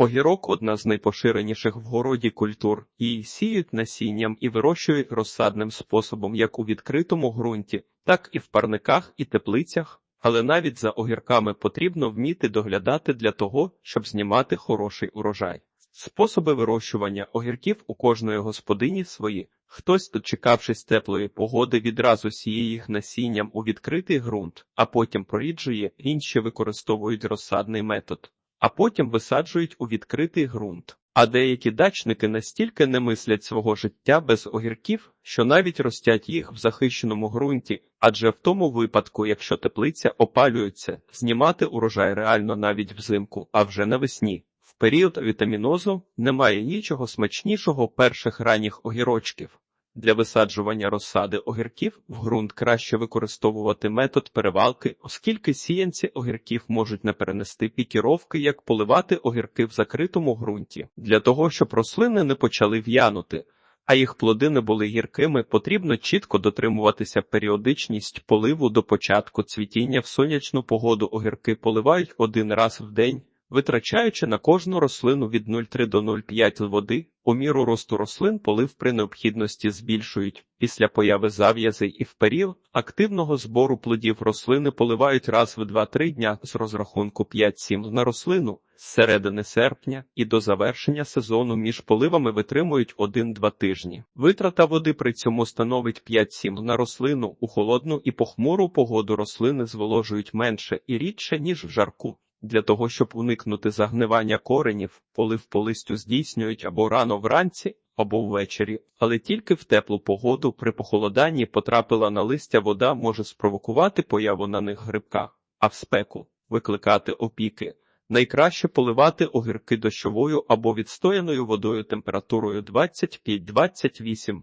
Огірок одна з найпоширеніших в городі культур. Її сіють насінням і вирощують розсадним способом як у відкритому ґрунті, так і в парниках і теплицях. Але навіть за огірками потрібно вміти доглядати для того, щоб знімати хороший урожай. Способи вирощування огірків у кожної господині свої. Хтось, дочекавшись теплої погоди, відразу сіє їх насінням у відкритий ґрунт, а потім проріджує, інші використовують розсадний метод, а потім висаджують у відкритий ґрунт. А деякі дачники настільки не мислять свого життя без огірків, що навіть ростять їх в захищеному ґрунті, адже в тому випадку, якщо теплиця опалюється, знімати урожай реально навіть взимку, а вже навесні. В період вітамінозу немає нічого смачнішого перших ранніх огірочків. Для висаджування розсади огірків в ґрунт краще використовувати метод перевалки, оскільки сіянці огірків можуть не перенести пікіровки, як поливати огірки в закритому ґрунті. Для того, щоб рослини не почали в'янути, а їх плоди не були гіркими, потрібно чітко дотримуватися періодичність поливу до початку цвітіння в сонячну погоду огірки поливають один раз в день витрачаючи на кожну рослину від 0,3 до 0,5 води, у міру росту рослин полив при необхідності збільшують. Після появи зав'язей і в період активного збору плодів рослини поливають раз в 2-3 дня з розрахунку 5-7 на рослину. З середини серпня і до завершення сезону між поливами витримують 1-2 тижні. Витрата води при цьому становить 5-7 на рослину. У холодну і похмуру погоду рослини зволожують менше і рідше, ніж в жарку. Для того, щоб уникнути загнивання коренів, полив по листю здійснюють або рано вранці, або ввечері, але тільки в теплу погоду при похолоданні потрапила на листя вода може спровокувати появу на них грибка, а в спеку викликати опіки. Найкраще поливати огірки дощовою або відстояною водою температурою 25-28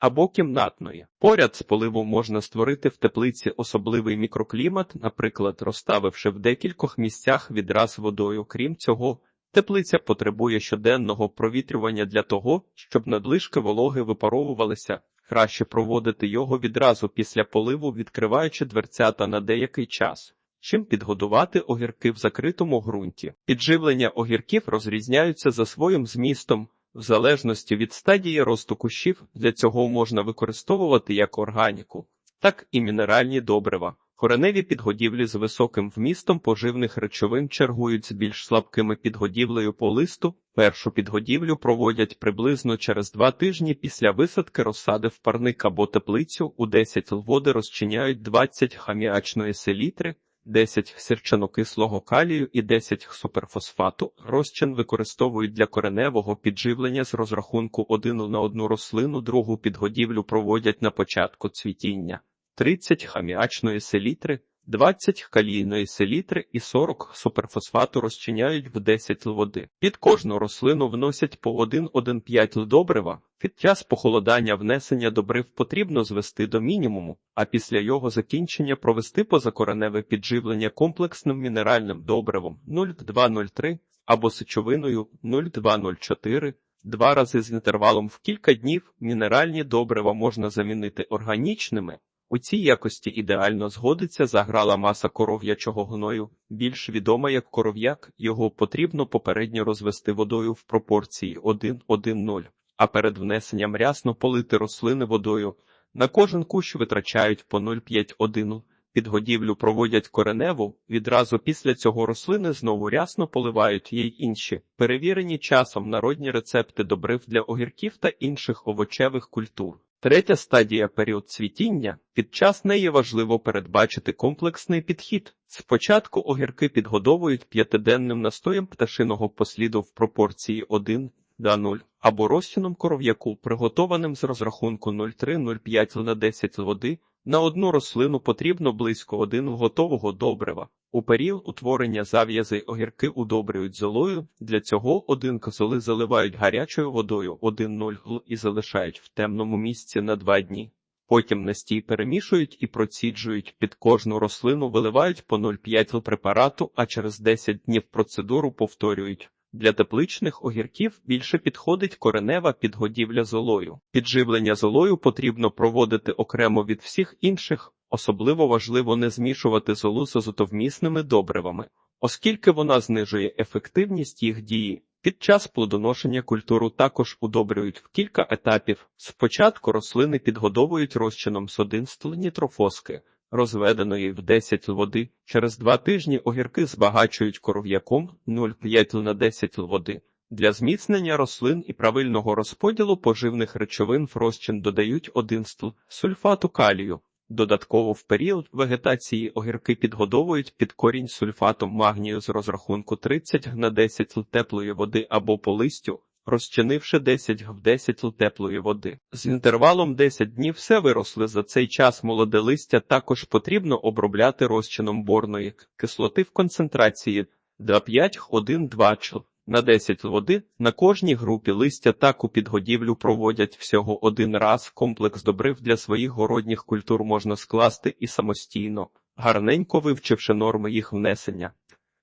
або кімнатної. Поряд з поливом можна створити в теплиці особливий мікроклімат, наприклад, розставивши в декількох місцях відраз водою. Крім цього, теплиця потребує щоденного провітрювання для того, щоб надлишки вологи випаровувалися. Краще проводити його відразу після поливу, відкриваючи дверцята на деякий час. Чим підгодувати огірки в закритому ґрунті. Підживлення огірків розрізняються за своїм змістом. В залежності від стадії росту кущів для цього можна використовувати як органіку, так і мінеральні добрива. Кореневі підгодівлі з високим вмістом поживних речовин чергують з більш слабкими підгодівлею по листу. Першу підгодівлю проводять приблизно через два тижні після висадки розсади в парник або теплицю. У 10 води розчиняють 20 хаміачної селітри, 10 сірчанокислого калію і 10 суперфосфату. Розчин використовують для кореневого підживлення з розрахунку один на одну рослину, другу підгодівлю проводять на початку цвітіння, 30 хаміачної селітри, 20 калійної селітри і 40 суперфосфату розчиняють в 10 л води. Під кожну рослину вносять по 1,1,5 л добрива. Під час похолодання внесення добрив потрібно звести до мінімуму, а після його закінчення провести позакореневе підживлення комплексним мінеральним добривом 0,203 або сечовиною 0,204. Два рази з інтервалом в кілька днів мінеральні добрива можна замінити органічними. У цій якості ідеально згодиться заграла маса коров'ячого гною, більш відома як коров'як, його потрібно попередньо розвести водою в пропорції 1-1-0, а перед внесенням рясно полити рослини водою. На кожен кущ витрачають по 0,5-1. Підгодівлю проводять кореневу, відразу після цього рослини знову рясно поливають їй інші, перевірені часом народні рецепти добрив для огірків та інших овочевих культур. Третя стадія період цвітіння. Під час неї важливо передбачити комплексний підхід. Спочатку огірки підгодовують п'ятиденним настоєм пташиного посліду в пропорції 1 до 0 або розчином коров'яку, приготованим з розрахунку 0,3-0,5 на 10 води. На одну рослину потрібно близько один готового добрива. У період утворення зав'язей огірки удобрюють золою. Для цього один козоли заливають гарячою водою 1,0 гл і залишають в темному місці на два дні. Потім настій перемішують і проціджують під кожну рослину, виливають по 0,5 л препарату, а через 10 днів процедуру повторюють. Для тепличних огірків більше підходить коренева підгодівля золою. Підживлення золою потрібно проводити окремо від всіх інших, особливо важливо не змішувати золу з азотовмісними добривами. оскільки вона знижує ефективність їх дії. Під час плодоношення культуру також удобрюють в кілька етапів. Спочатку рослини підгодовують розчином содинстл нітрофоски, розведеної в 10 л води. Через два тижні огірки збагачують коров'яком 0,5 на 10 л води. Для зміцнення рослин і правильного розподілу поживних речовин в розчин додають 1 стл сульфату калію. Додатково в період вегетації огірки підгодовують під корінь сульфатом магнію з розрахунку 30 г на 10 л теплої води або по листю, розчинивши 10 г в 10 л теплої води. З інтервалом 10 днів все виросли за цей час молоде листя також потрібно обробляти розчином борної кислоти в концентрації 2,5-1,2 чл. На 10 води на кожній групі листя таку підгодівлю проводять всього один раз. Комплекс добрив для своїх городніх культур можна скласти і самостійно, гарненько вивчивши норми їх внесення.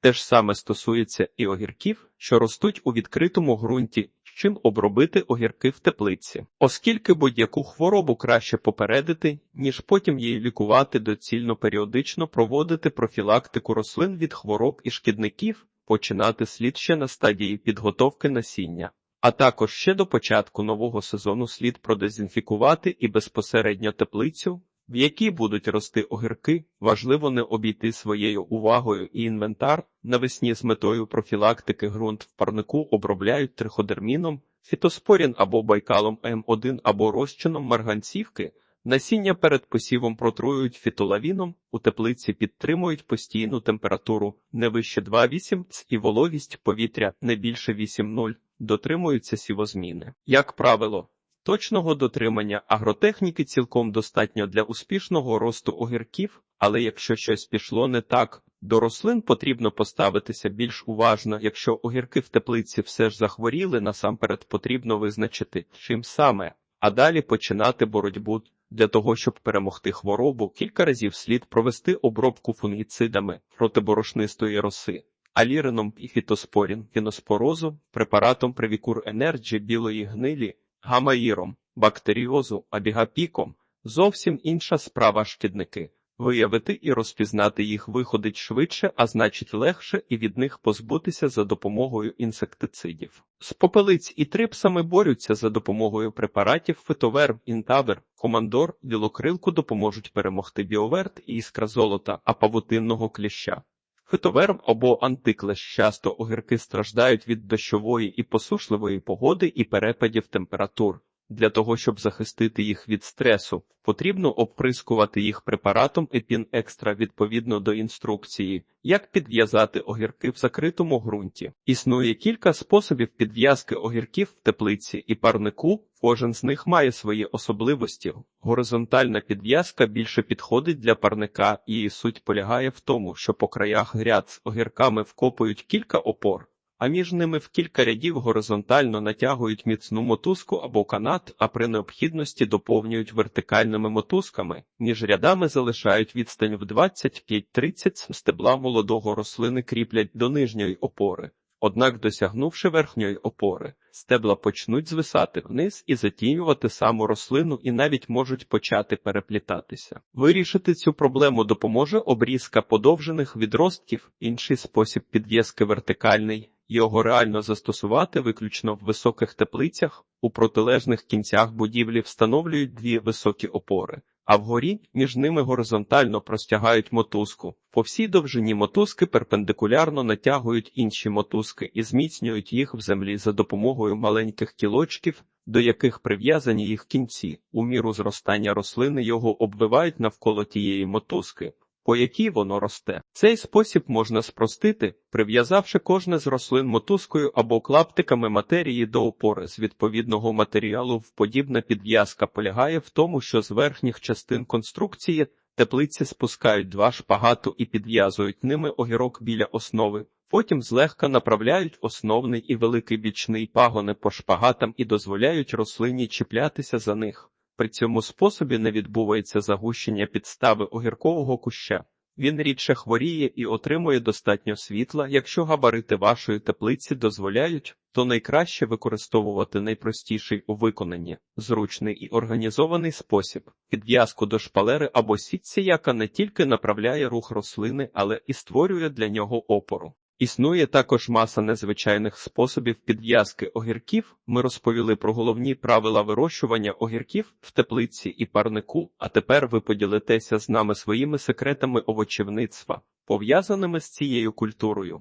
Те ж саме стосується і огірків, що ростуть у відкритому ґрунті, чим обробити огірки в теплиці. Оскільки будь-яку хворобу краще попередити, ніж потім її лікувати, доцільно періодично проводити профілактику рослин від хвороб і шкідників починати слід ще на стадії підготовки насіння, а також ще до початку нового сезону слід продезінфікувати і безпосередньо теплицю, в якій будуть рости огірки, важливо не обійти своєю увагою і інвентар. Навесні з метою профілактики ґрунт в парнику обробляють триходерміном, фітоспорін або байкалом М1 або розчином марганцівки. Насіння перед посівом протруюють фітолавіном, у теплиці підтримують постійну температуру не вище 2,8 ц і вологість повітря не більше 8,0, дотримуються сівозміни. Як правило, точного дотримання агротехніки цілком достатньо для успішного росту огірків, але якщо щось пішло не так, до рослин потрібно поставитися більш уважно. Якщо огірки в теплиці все ж захворіли, насамперед потрібно визначити, чим саме, а далі починати боротьбу. Для того, щоб перемогти хворобу, кілька разів слід провести обробку фунгіцидами проти борошнистої роси, алірином і фітоспорін, фіноспорозу, препаратом Превікур Енерджі білої гнилі, гамаїром, бактеріозу, абігапіком. Зовсім інша справа шкідники. Виявити і розпізнати їх виходить швидше, а значить легше, і від них позбутися за допомогою інсектицидів. З попелиць і трипсами борються за допомогою препаратів фитоверм, інтавер, командор, білокрилку допоможуть перемогти біоверт і іскра золота, а павутинного кліща. Фитоверм або антиклещ часто огірки страждають від дощової і посушливої погоди і перепадів температур. Для того, щоб захистити їх від стресу, потрібно оприскувати їх препаратом Епін Екстра відповідно до інструкції, як підв'язати огірки в закритому ґрунті. Існує кілька способів підв'язки огірків в теплиці і парнику, кожен з них має свої особливості. Горизонтальна підв'язка більше підходить для парника, і суть полягає в тому, що по краях гряд з огірками вкопують кілька опор а між ними в кілька рядів горизонтально натягують міцну мотузку або канат, а при необхідності доповнюють вертикальними мотузками. Між рядами залишають відстань в 25-30 стебла молодого рослини кріплять до нижньої опори. Однак, досягнувши верхньої опори, стебла почнуть звисати вниз і затінювати саму рослину і навіть можуть почати переплітатися. Вирішити цю проблему допоможе обрізка подовжених відростків, інший спосіб підв'язки вертикальний. Його реально застосувати виключно в високих теплицях, у протилежних кінцях будівлі встановлюють дві високі опори, а вгорі між ними горизонтально простягають мотузку. По всій довжині мотузки перпендикулярно натягують інші мотузки і зміцнюють їх в землі за допомогою маленьких кілочків, до яких прив'язані їх кінці. У міру зростання рослини його обвивають навколо тієї мотузки по якій воно росте. Цей спосіб можна спростити, прив'язавши кожне з рослин мотузкою або клаптиками матерії до опори з відповідного матеріалу. Подібна підв'язка полягає в тому, що з верхніх частин конструкції теплиці спускають два шпагату і підв'язують ними огірок біля основи. Потім злегка направляють основний і великий бічний пагони по шпагатам і дозволяють рослині чіплятися за них. При цьому способі не відбувається загущення підстави огіркового куща. Він рідше хворіє і отримує достатньо світла. Якщо габарити вашої теплиці дозволяють, то найкраще використовувати найпростіший у виконанні, зручний і організований спосіб підв'язку до шпалери або сітці, яка не тільки направляє рух рослини, але і створює для нього опору. Існує також маса незвичайних способів підв'язки огірків. Ми розповіли про головні правила вирощування огірків в теплиці і парнику, а тепер ви поділитеся з нами своїми секретами овочівництва, пов'язаними з цією культурою.